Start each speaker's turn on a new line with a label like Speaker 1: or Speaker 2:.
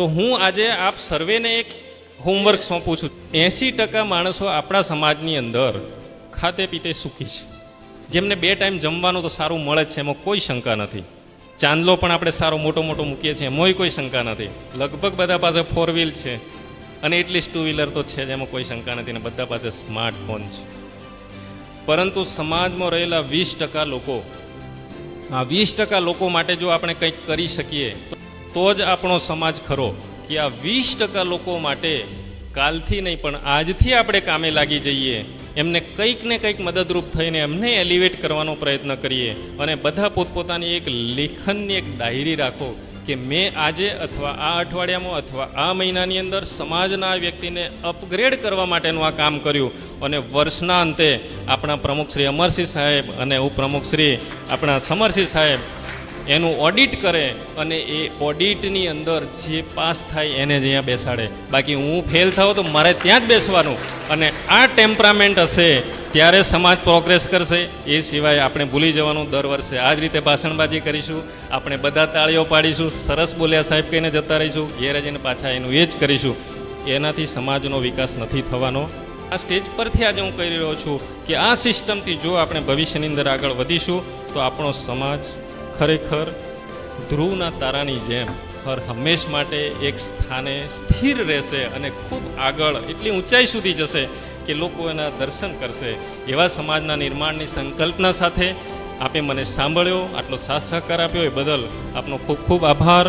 Speaker 1: તો હું આજે આપ સર્વેને એક હોમવર્ક સોંપું છું. એંસી ટકા માણસો આપણા સમાજની અંદર ખાતે પીતે સુખી છે. જેમને બે ટાઈમ જમવાનું તો સારું મળે છે, એમાં કોઈ શંકા નથી. ચાંદલો પણ આપણે સારો મોટો મોટો મૂકીએ છીએ, એમાંય કોઈ શંકા નથી. લગભગ બધા પાસે ફોર વ્હીલ છે અને એટલીસ્ટ ટુ વ્હીલર તો છે જ, એમાં કોઈ શંકા નથી ને બધા પાસે સ્માર્ટફોન છે. પરંતુ સમાજમાં રહેલા વીસ ટકા લોકો, આ વીસ ટકા લોકો માટે જો આપણે કંઈક કરી શકીએ, તો- તો જ આપણો સમાજ ખરો કે આ વીસ ટકા લોકો માટે કાલથી નહીં, પણ આજથી આપણે કામે લાગી જઈએ. એમને કંઈક ને કંઈક મદદરૂપ થઈને એમને એલિવેટ કરવાનો પ્રયત્ન કરીએ અને બધા પોતપોતાની એક લેખનની એક ડાયરી રાખો કે મેં આજે અથવા આ અઠવાડિયામાં અથવા આ મહિનાની અંદર સમાજના વ્યક્તિને અપગ્રેડ કરવા માટેનું આ કામ કર્યું. અને વર્ષના અંતે આપણા પ્રમુખ શ્રી અમરસિંહ સાહેબ અને ઉપપ્રમુખ શ્રી આપણા સમરસિંહ સાહેબ એનું ઓડિટ કરે અને એ ઓડિટની અંદર જે પાસ થાય એને જ અહીંયા બેસાડે. બાકી હું ફેલ થાઉં તો મારે ત્યાં જ બેસવાનું. અને આ ટેમ્પરામેન્ટ હશે, ત્યારે સમાજ પ્રોગ્રેસ કરશે. એ સિવાય આપણે ભૂલી જવાનું, દર વર્ષે આ જ રીતે ભાષણબાજી કરીશું. આપણે બધા તાળીઓ પાડીશું. સરસ બોલ્યા સાહેબ કહીને જતા રહીશું. ઘેર જઈને પાછા એનું એ જ કરીશું. એનાથી સમાજનો વિકાસ નથી થવાનો. આ સ્ટેજ પરથી આજે હું કહી રહ્યો છું કે આ સિસ્ટમથી જો આપણે ભવિષ્યની અંદર આગળ વધીશું, તો આપણો સમાજ ખરેખર ધ્રુવના તારાની જેમ હર હંમેશ માટે એક સ્થાને સ્થિર રહેશે અને ખૂબ આગળ, એટલી ઊંચાઈ સુધી જશે કે લોકો એના દર્શન કરશે. એવા સમાજના નિર્માણની સંકલ્પના સાથે આપે મને સાંભળ્યો, આટલો સાથ સહકાર આપ્યો, એ બદલ આપનો ખૂબ ખૂબ આભાર.